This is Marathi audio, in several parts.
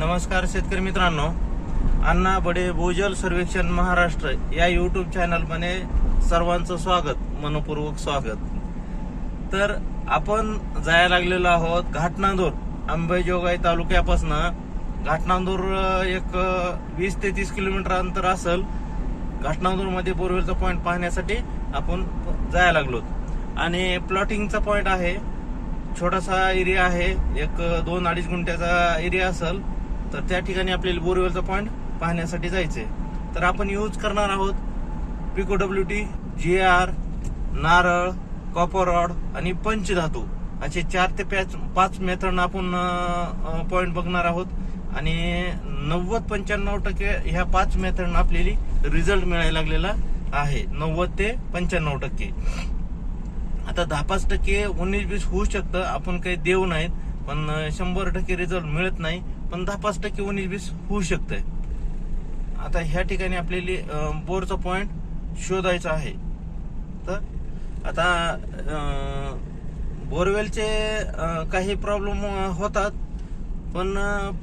नमस्कार शेतकरी मित्रांनो. अण्णा बडे भूजल सर्वेक्षण महाराष्ट्र या युट्यूब चॅनलमध्ये सर्वांचं स्वागत मनपूर्वक स्वागत. तर आपण जायला लागलेलो आहोत घाटनांदूर अंबेजोगाई तालुक्यापासनं. घाटनांदूर एक वीस ते तीस किलोमीटर अंतर असेल. घाटनांदूरमध्ये बोरवेलचा पॉईंट पाहण्यासाठी आपण जायला लागलो. आणि प्लॉटिंगचा पॉईंट आहे. छोटासा एरिया आहे. एक दोन अडीच गुंठ्याचा एरिया असेल. तर त्या ठिकाणी आपल्याला बोरवेलचा पॉईंट पाहण्यासाठी जायचंय. तर आपण यूज करणार आहोत Pico W T G R नारळ कॉपर रॉड आणि पंचधातू. असे चार ते पाच पाच मेथड आपण पॉईंट बघणार आहोत. आणि नव्वद पंच्याण्णव टक्के ह्या पाच मेथड आपल्याला रिझल्ट मिळायला लागलेला आहे. नव्वद ते पंच्याण्णव टक्के. आता दहा पाच टक्के उन्नीस बीस होऊ शकतं. आपण काही देऊ नाहीत. पण शंभर टक्के रिझल्ट मिळत नाही पण दहा पाच टक्के उन्नीस बीस होऊ शकतंय. आता ह्या ठिकाणी आपल्याला बोरचा पॉइंट शोधायचा आहे. तर आता बोरवेलचे काही प्रॉब्लेम होतात पण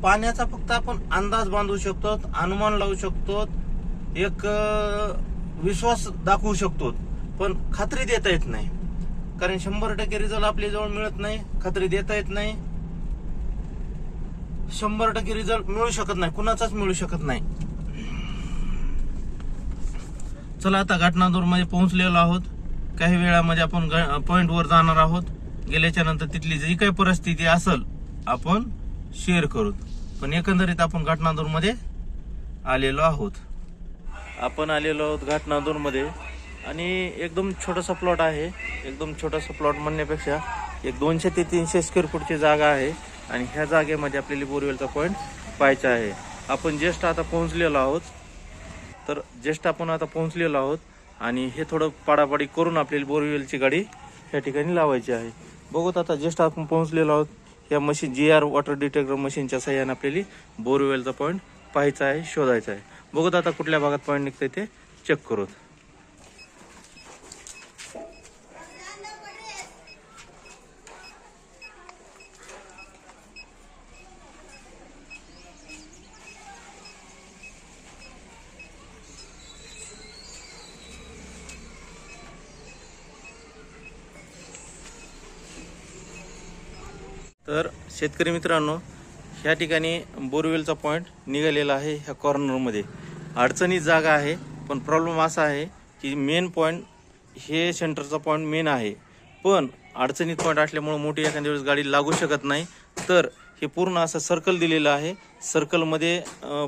पाण्याचा फक्त आपण अंदाज बांधू शकतो अनुमान लावू शकतो एक विश्वास दाखवू शकतो पण खात्री देता येत नाही. कारण शंभर टक्के रिझल्ट आपल्या जवळ मिळत नाही खात्री देता येत नाही शंभर टक्के रिझल्ट मिळू शकत नाही. कुणाचाच मिळू शकत नाही. चला आता घटनादूरमध्ये पोहोचलेलो आहोत. काही वेळामध्ये आपण पॉइंट वर जाणार आहोत. गेल्याच्यानंतर तिथली जी काही परिस्थिती असेल आपण शेअर करू. पण एकंदरीत आपण घटनादूरमध्ये आलेलो आहोत. आपण आलेलो आहोत घाटनादूरमध्ये आणि एकदम छोटासा प्लॉट आहे. एकदम छोटासा प्लॉट म्हणण्यापेक्षा एक दोनशे ते तीनशे स्क्वेअर फूटची जागा आहे. आणि ह्या जागेमध्ये आपल्याला बोरवेलचा पॉईंट पाहायचा आहे. आपण जेष्ठ आता पोहोचलेलो आहोत. तर जेष्ठ आपण आता पोहोचलेलो आहोत आणि हे थोडं पाडापाडी करून आपल्याला बोरवेलची गाडी ह्या ठिकाणी लावायची आहे. बघूत आता जेष्ठ आपण पोहोचलेलो आहोत. या machine G R water detector मशीनच्या सहाय्याने आपल्याला बोरवेलचा पॉईंट पाहायचा आहे शोधायचा आहे. बघूत आता कुठल्या भागात पॉईंट निघतंय ते चेक करूत. तर शेतकरी मित्रांनो ह्या ठिकाणी बोरवेलचा पॉईंट निघालेला आहे ह्या कॉर्नरमध्ये अडचणीत जागा आहे पण प्रॉब्लेम असा आहे की मेन पॉईंट हे सेंटरचा पॉईंट मेन आहे. पण अडचणीत पॉईंट असल्यामुळं मोठी एखाद्या वेळेस गाडी लागू शकत नाही. तर हे पूर्ण असं सर्कल दिलेलं आहे. सर्कलमध्ये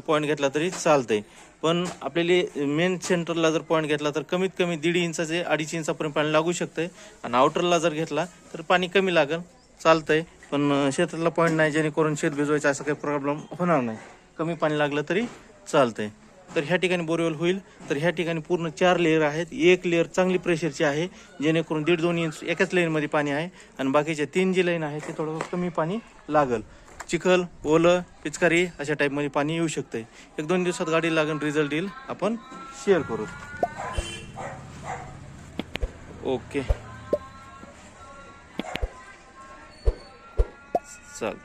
पॉईंट घेतला तरी चालतंय. पण आपल्याला मेन सेंटरला जर पॉईंट घेतला तर कमीत कमी दीड इंचाचे अडीच इंचापर्यंत पाणी लागू शकतंय. आणि आउटरला जर घेतला तर पाणी कमी लागेल चालतंय. पण शेतातला पॉईंट नाही जेणेकरून शेत भिजवायचा असा काही प्रॉब्लेम होणार नाही. कमी पाणी लागलं तरी चालतंय. तर ह्या ठिकाणी बोरवेल होईल. तर ह्या ठिकाणी पूर्ण चार लेअर आहेत. एक लेअर चांगली प्रेशरची आहे जेणेकरून दीड दोन इंच एकाच लाईनमध्ये पाणी आहे आणि बाकीचे तीन जी लाईन आहे ते थोडं कमी पाणी लागल. चिखल ओलं पिचकारी अशा टाईपमध्ये पाणी येऊ शकतंय. एक दोन दिवसात गाडी लागेल रिझल्ट येईल. आपण शेअर करू. ओके चालतं.